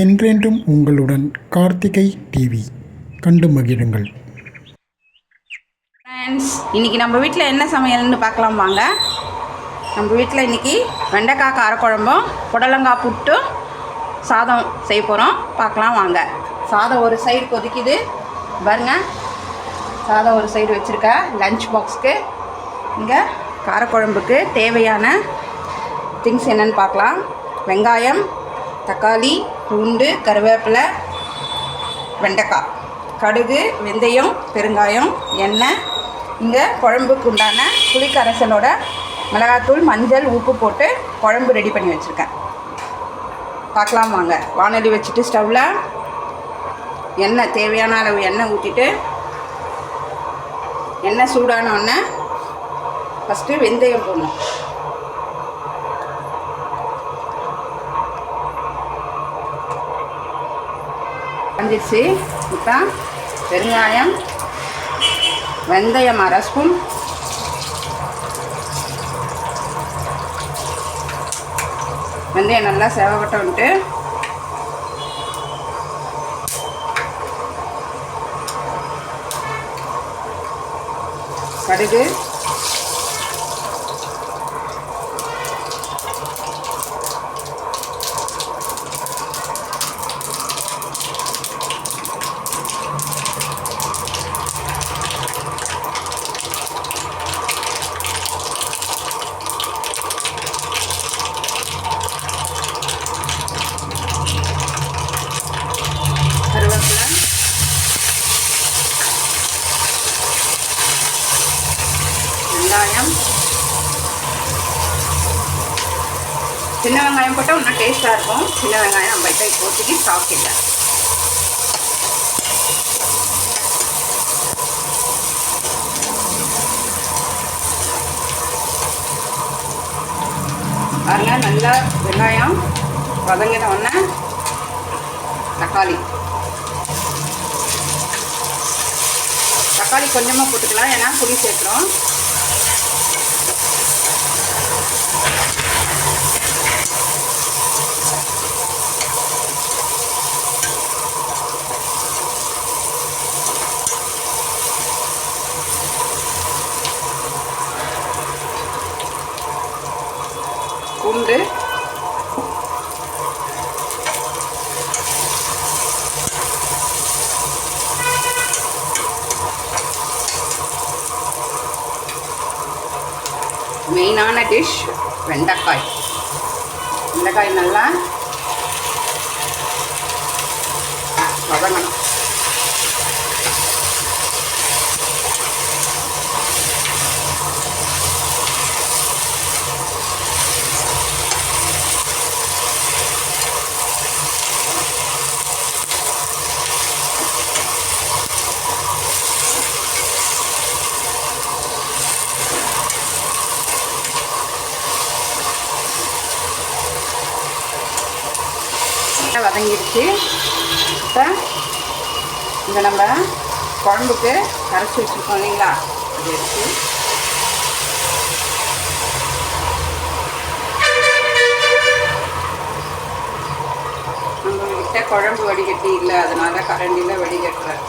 என்றென்றும் உங்களுடன் கார்த்திகை டிவி. கண்டு மகிழுங்கள். ஃப்ரெண்ட்ஸ் இன்றைக்கி நம்ம வீட்டில் என்ன சமையல்னு பார்க்கலாம் வாங்க. நம்ம வீட்டில் இன்றைக்கி வெண்டைக்காய் காரக்குழம்பும் புடலங்காய் புட்டும் சாதம் செய்ய போகிறோம் பார்க்கலாம் வாங்க. சாதம் ஒரு சைடு கொதிக்குது. பாருங்க. சாதம் ஒரு சைடு வச்சுருக்கேன் லஞ்ச் பாக்ஸ்க்கு இங்கே காரக்குழம்புக்கு தேவையான திங்ஸ் என்னென்னு பார்க்கலாம். வெங்காயம் தக்காளி பூண்டு கருவேப்பிலை வெண்டைக்காய். கடுகு வெந்தயம் பெருங்காயம் எண்ணெய் இங்கே குழம்புக்கு உண்டான புளிக்கரைசலோட மிளகாத்தூள் மஞ்சள் உப்பு போட்டு குழம்பு ரெடி பண்ணி வச்சுருக்கேன். பார்க்கலாம் வாங்க. வானொலி வச்சுட்டு ஸ்டவ்வில் எண்ணெய் தேவையான அளவு எண்ணெய் ஊற்றிட்டு எண்ணெய் சூடான உடனே ஃபஸ்ட்டு வெந்தயம் போடணும். வந்துடுச்சு இப்போ பெருங்காயம் வெந்தயம் அரை ஸ்பூன். வெந்தயம் நல்லா செவப்பட்ட வந்துட்டு. கடுகு கருவேப்பிலை வெங்காயம் சின்ன வெங்காயம் போட்டால் இன்னும் டேஸ்ட்டாக இருக்கும். சின்ன வெங்காயம் நம்ம இப்போ இப்போதைக்கு ஸ்டாக் இல்லை. பாருங்க நல்லா வெங்காயம் வதங்கின உடனே தக்காளி. தக்காளி கொஞ்சமாக போட்டுக்கலாம் ஏன்னா புளி சேர்க்குறோம். பூண்டு. மெயினான டிஷ் வெண்டைக்காய். வெண்டைக்காய் நல்லா வதங்கணும் நல்லா வதங்கிடுச்சு இப்போ இந்த நம்ம குழம்புக்கு கரைச்சி வச்சுருக்கோம் இல்லைங்களா? அது எடுத்து நம்மகிட்ட குழம்பு வடிகட்டி இல்லை அதனால கரண்டியில் வடிகட்டுறேன்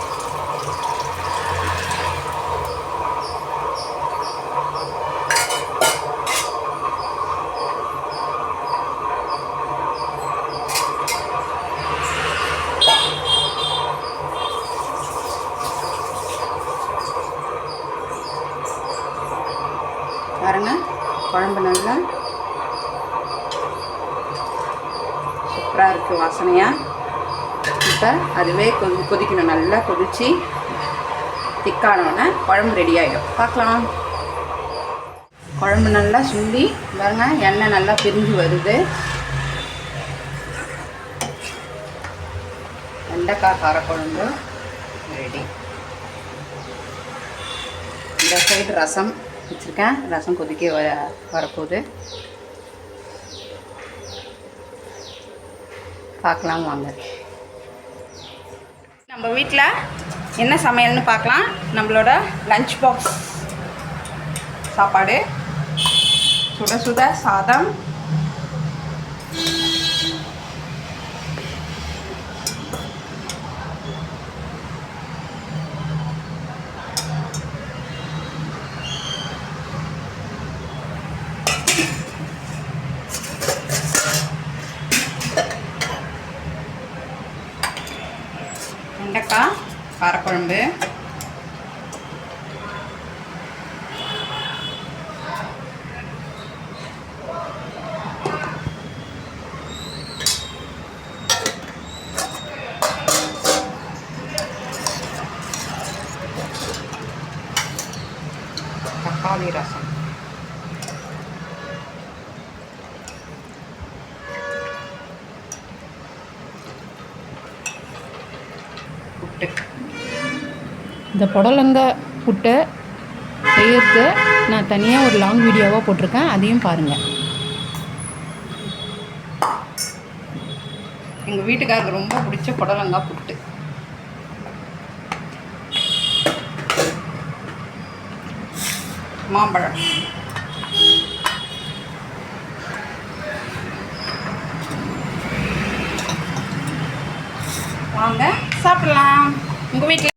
பாருங்க. குழம்பு நல்லா சூப்பராக இருக்குது வாசனையாக இப்போ அதுவே கொதி கொதிக்கணும். நல்லா கொதித்து திக்கானோடனே குழம்பு ரெடி ஆகிடும் பார்க்கலாம். குழம்பு நல்லா சுண்டி பாருங்க எண்ணெய் நல்லா பிரிஞ்சு வருது. வெண்டைக்காய் காரக்குழம்பு ரெடி இந்த சைடு ரசம். வச்சுருக்கேன். ரசம் கொதிக்க வர வரப்போகுது. பார்க்கலாம் வாங்க. நம்ம வீட்டில் என்ன சமையல்னு பார்க்கலாம். நம்மளோட லஞ்ச் பாக்ஸ் சாப்பாடு. சுட சுட சாதம். காரக்குழம்பு தக்காளி ரசம் புட்டு இந்த புடலங்காய் புட்டை செய்யறது நான் தனியாக ஒரு லாங் வீடியோவாக போட்டிருக்கேன். அதையும் பாருங்கள் எங்கள் வீட்டுக்காரருக்கு ரொம்ப பிடிச்ச புடலங்காய் புட்டு. மாம்பழம். வாங்க சாப்பிடலாம். உங்கள் வீட்டில்